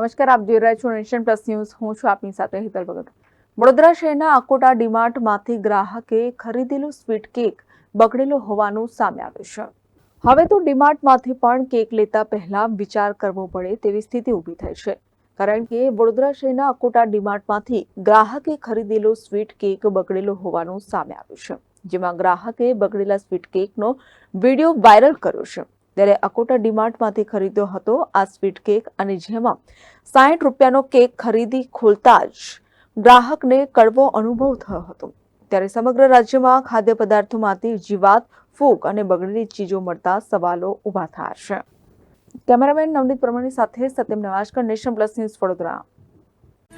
નમસ્કાર, આપ જોઈ રહ્યા છો નેશન પ્લસ ન્યૂઝ. હું છું આપની સાથે હિતલ ભગત. વડોદરા શહેરના અકોટા ડીમાર્ટમાંથી ગ્રાહકે ખરીદેલું સ્વીટ કેક બગડેલો હોવાનું સામે આવ્યું છે. હવે તો ડીમાર્ટમાંથી પણ કેક લેતા પહેલા વિચાર કરવો પડે તેવી સ્થિતિ ઊભી થઈ છે. કારણ કે વડોદરા શહેરના અકોટા ડીમાર્ટમાંથી ગ્રાહકે ખરીદેલો સ્વીટ કેક બગડેલો હોવાનું સામે આવ્યું છે, જેમાં ગ્રાહકે બગડેલા સ્વીટ કેકનો વીડિયો વાયરલ કર્યો છે. ત્યારે અકોટા ડીમાર્ટમાંથી ખરીદ્યો હતો આ સ્વીટ કેક અને જેમાં સાઠ રૂપિયાનો કેક ખરીદી ખોલતા જ ગ્રાહકને કડવો અનુભવ થયો હતો. ત્યારે સમગ્ર રાજ્યમાં ખાદ્ય પદાર્થોમાંથી જીવાત, ફૂગ અને બગડેલી ચીજો મળતા સવાલો ઊભા થયા છે. કેમેરામેન નવનીત પ્રમાણની સાથે Satyam Navajkar nation plus news Vadodara.